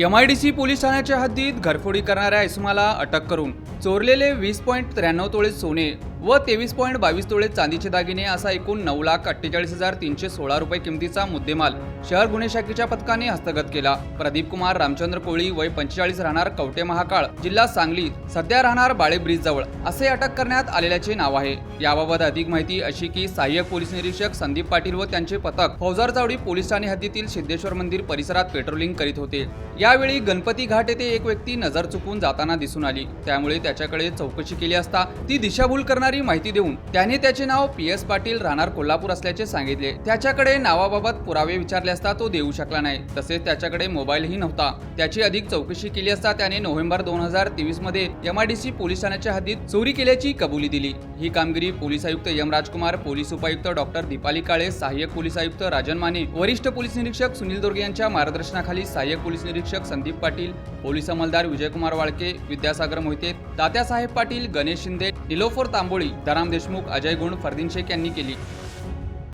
M I D C police ठाण्याच्या हद्दीत घरफोडी करणाऱ्या इसमाला अटक करून चोरलेले वीस पॉईंट त्र्याण्णव तोळे सोने व तेवीस पॉईंट बावीस तोळे चांदीचे दागिने असा एकूण नऊ लाख अठ्ठेचाळीस हजार तीनशे सोळा रुपये किमतीचा मुद्देमाल शहर गुन्हे शाखेच्या पथकाने हस्तगत केला. प्रदीप कुमार रामचंद्र कोळी वय पंचेचाळीस राहणार कवटे महाकाळ जिल्हा सांगली सध्या राहणार बाळे ब्रिज जवळ. असे अटक करण्यात आलेल्याचे नाव आहे. याबाबत अधिक माहिती अशी की सहाय्यक पोलीस निरीक्षक संदीप पाटील व त्यांचे पथक फौजार चावडी पोलीस ठाणे हद्दीतील सिद्धेश्वर मंदिर परिसरात पेट्रोलिंग करीत होते. या यावेळी गणपती घाट येथे एक व्यक्ती नजर चुकून जाताना दिसून आली. त्यामुळे त्याच्याकडे चौकशी केली असता ती दिशाभूल करणारी माहिती देऊन त्याने त्याचे नाव पी एस पाटील राहणार कोल्हापूर असल्याचे सांगितले. त्याच्याकडे नावाबाबत पुरावे विचारले असता तो देऊ शकला नाही. तसेच त्याच्याकडे मोबाईलही नव्हता. त्याची अधिक चौकशी केली असता त्याने नोव्हेंबर दोन हजार तेवीसमध्ये एमआयडीसी पोलीस ठाण्याच्या हद्दीत चोरी केल्याची कबुली दिली. ही कामगिरी पोलीस आयुक्त एम राजकुमार पोलीस उपायुक्त डॉक्टर दीपाली काळे सहाय्यक पोलीस आयुक्त राजन माने वरिष्ठ पोलीस निरीक्षक सुनील दुर्गे यांच्या मार्गदर्शनाखाली सहाय्यक पोलीस निरीक्षक संदीप पाटील पोलीस अंमलदार विजयकुमार वाळके विद्यासागर मोहिते तात्यासाहेब पाटील गणेश शिंदे निलोफर तांबोळी दराम देशमुख अजय गुण फरदीन शेख यांनी केली.